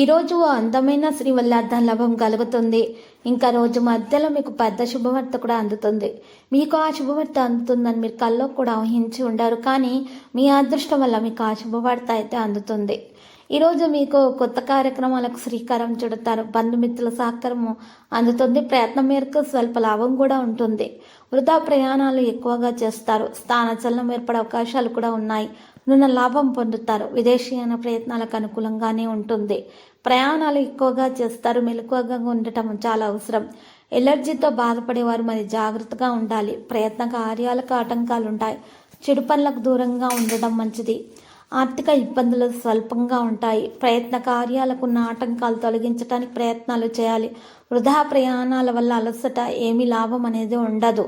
ఈరోజు ఓ అందమైన శ్రీవల్లార్థ లాభం కలుగుతుంది. ఇంకా రోజు మధ్యలో మీకు పెద్ద శుభవార్త కూడా అందుతుంది. మీకు ఆ శుభవార్త అందుతుందని మీరు కల్లో కూడా ఊహించి ఉండరు. కానీ మీ అదృష్టం వల్ల మీకు ఆ శుభవార్త అయితే అందుతుంది. ఈరోజు మీకు కొత్త కార్యక్రమాలకు శ్రీకారం చుడతారు. బంధుమిత్రుల సహకారము అందుతుంది. ప్రయత్నం మేరకు స్వల్ప లాభం కూడా ఉంటుంది. వృధా ప్రయాణాలు ఎక్కువగా చేస్తారు. స్థానచలనం ఏర్పడే అవకాశాలు కూడా ఉన్నాయి. నున్న లాభం పొందుతారు. విదేశీయాన ప్రయత్నాలకు అనుకూలంగానే ఉంటుంది. ప్రయాణాలు ఎక్కువగా చేస్తారు. మెలకువగా ఉండటం చాలా అవసరం. ఎలర్జీతో బాధపడేవారు మరి జాగ్రత్తగా ఉండాలి. ప్రయత్న కార్యాలకు ఆటంకాలు ఉంటాయి చెడు పనులకు దూరంగా ఉండడం మంచిది. ఆర్థిక ఇబ్బందులు స్వల్పంగా ఉంటాయి. ప్రయత్న కార్యాలకు ఉన్న ఆటంకాలు తొలగించడానికి ప్రయత్నాలు చేయాలి. వృధా ప్రయాణాల వల్ల అలసట ఏమీ లాభం అనేది ఉండదు.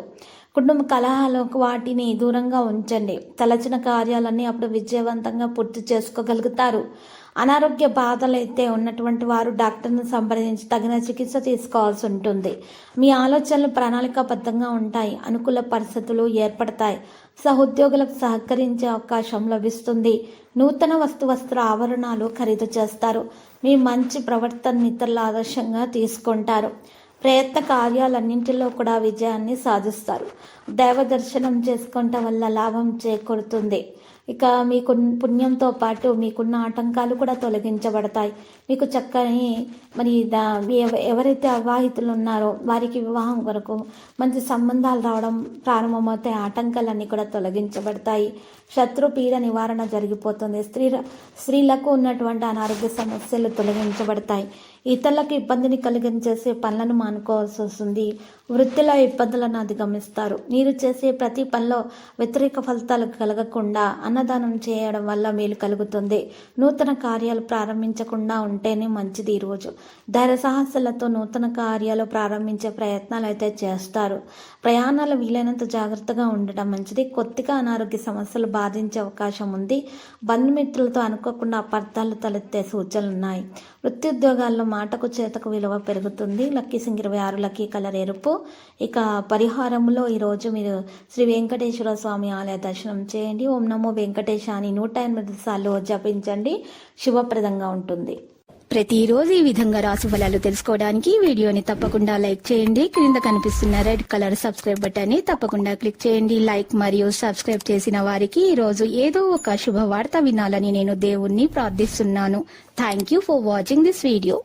కుటుంబ కలహాలకు వాటిని దూరంగా ఉంచండి. తలచిన కార్యాలన్నీ అప్పుడు విజయవంతంగా పూర్తి చేసుకోగలుగుతారు. అనారోగ్య బాధలు అయితే ఉన్నటువంటి వారు డాక్టర్ను సంప్రదించి తగిన చికిత్స తీసుకోవాల్సి ఉంటుంది. మీ ఆలోచనలు ప్రణాళికాబద్ధంగా ఉంటాయి. అనుకూల పరిస్థితులు ఏర్పడతాయి. సహోద్యోగులకు సహకరించే అవకాశం లభిస్తుంది. నూతన వస్తు వస్త్ర ఆభరణాలు ఖరీదు చేస్తారు. మీ మంచి ప్రవర్తన ఇతరుల ఆదర్శంగా తీసుకుంటారు. ప్రయత్న కార్యాలన్నింటిలో కూడా విజయాన్ని సాధిస్తారు. దైవ దర్శనం చేసుకోవటం వల్ల లాభం చేకూరుతుంది. ఇక మీకు పుణ్యంతో పాటు మీకున్న ఆటంకాలు కూడా తొలగించబడతాయి. మీకు చక్కని మరి దా ఎవరైతే అవాహితులు ఉన్నారో వారికి వివాహం వరకు మంచి సంబంధాలు రావడం ప్రారంభమవుతాయి ఆటంకాలన్నీ కూడా తొలగించబడతాయి. శత్రు పీడ నివారణ జరిగిపోతుంది. స్త్రీ స్త్రీలకు ఉన్నటువంటి అనారోగ్య సమస్యలు తొలగించబడతాయి. ఇతరులకు ఇబ్బందిని కలిగించేసే పనులను మానుకోవాల్సి వస్తుంది. వృత్తిలో ఇబ్బందులను అధిగమిస్తారు. మీరు చేసే ప్రతి పనిలో వ్యతిరేక ఫలితాలు కలగకుండా అన్నదానం చేయడం వల్ల మేలు కలుగుతుంది. నూతన కార్యాలు ప్రారంభించకుండా ఉంటేనే మంచిది ఈరోజు ధైర్య సాహసాలతో నూతన కార్యాలు ప్రారంభించే ప్రయత్నాలు అయితే చేస్తారు. ప్రయాణాలు వీలైనంత జాగ్రత్తగా ఉండటం మంచిది. కొద్దిగా అనారోగ్య సమస్యలు బాధించే అవకాశం ఉంది. బంధుమిత్రులతో అనుకోకుండా అపార్థాలు తలెత్తే సూచనలు ఉన్నాయి వృత్తి ఉద్యోగాల్లో మాటకు చేతకు విలువ పెరుగుతుంది. లక్కీ సింగ్ ఇరవై ఆరు లక్కీ కలర్ ఎరుపు. ఇక పరిహారంలో ఈరోజు మీరు శ్రీ వెంకటేశ్వర స్వామి ఆలయ దర్శనం చేయండి. ఓం నమో వెంకటేశ అని నూట ఎనిమిది సార్లు జపించండి. శుభప్రదంగా ఉంటుంది. ప్రతిరోజు ఈ విధంగా రాశి ఫలాలు తెలుసుకోవడానికి వీడియోని తప్పకుండా లైక్ చేయండి. క్రింద కనిపిస్తున్న రెడ్ కలర్ సబ్స్క్రైబ్ బటన్ని తప్పకుండా క్లిక్ చేయండి. లైక్ మరియు సబ్స్క్రైబ్ చేసిన వారికి ఈ రోజు ఏదో ఒక శుభవార్త వినాలని నేను దేవుణ్ణి ప్రార్థిస్తున్నాను. Thank you for watching this video